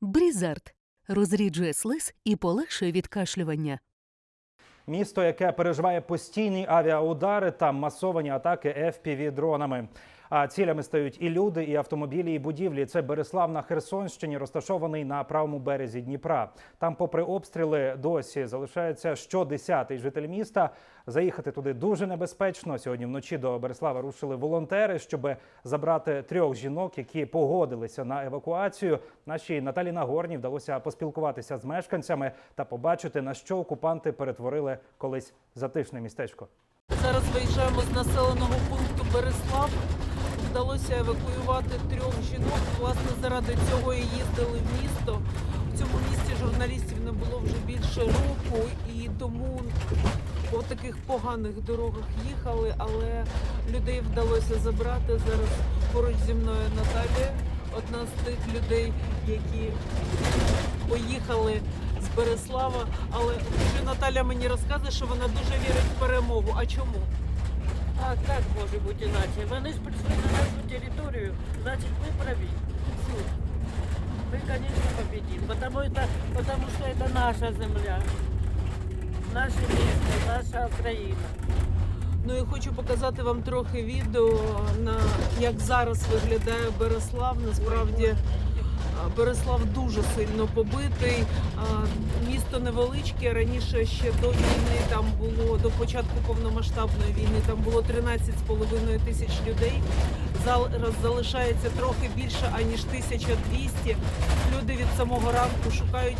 Брізард розріджує слиз і полегшує відкашлювання. Місто, яке переживає постійні авіаудари та масовані атаки fpv дронами. А цілями стають і люди, і автомобілі, і будівлі. Це Береслав на Херсонщині, розташований на правому березі Дніпра. Там, попри обстріли, досі залишається щодесятий житель міста. Заїхати туди дуже небезпечно. Сьогодні вночі до Береслава рушили волонтери, щоб забрати трьох жінок, які погодилися на евакуацію. Нашій Наталі Нагорній вдалося поспілкуватися з мешканцями та побачити, на що окупанти перетворили колись затишне містечко. Зараз виїжджаємо з населеного пункту Береслав. Вдалося евакуювати трьох жінок. Власне, заради цього і їздили в місто. В цьому місті журналістів не було вже більше року, і тому по таких поганих дорогах їхали, але людей вдалося забрати. Зараз поруч зі мною Наталія, одна з тих людей, які поїхали з Береслава. Але вже Наталя мені розказує, що вона дуже вірить в перемогу. А чому? А как может быть иначе? Вони ж пришли на нашу территорию, значит мы правы. Всё. Мы, конечно, победим, потому, это, потому что это наша земля, наше место, наша Украина. Ну і хочу показати вам трохи відео на як зараз виглядає Береслав. Насправді а, Береслав дуже сильно побитий. Місто невеличке. Раніше ще до війни там було до початку повномасштабної війни. Там було 13,5 тисяч людей. Зараз залишається трохи більше аніж 1200. Люди від самого ранку шукають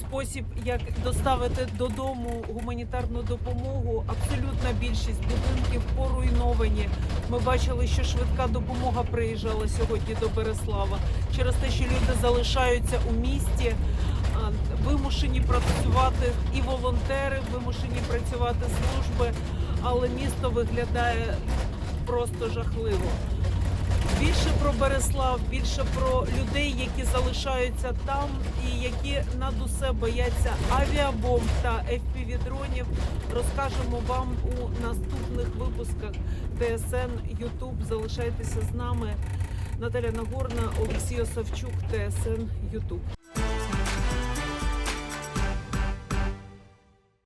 спосіб, як доставити додому гуманітарну допомогу. Абсолютна більшість будинків поруйновані. Ми бачили, що швидка допомога приїжджала сьогодні до Береслава через те, що люди залишаються у місті. А, Вимушені працювати і волонтери, вимушені працювати служби, але місто виглядає просто жахливо. Більше про Береслав, більше про людей, які залишаються там і які над усе бояться авіабомб та FPV-дронів, розкажемо вам у наступних випусках ТСН Ютуб. Залишайтеся з нами. Наталя Нагорна, Олексій Осавчук, ТСН Ютуб.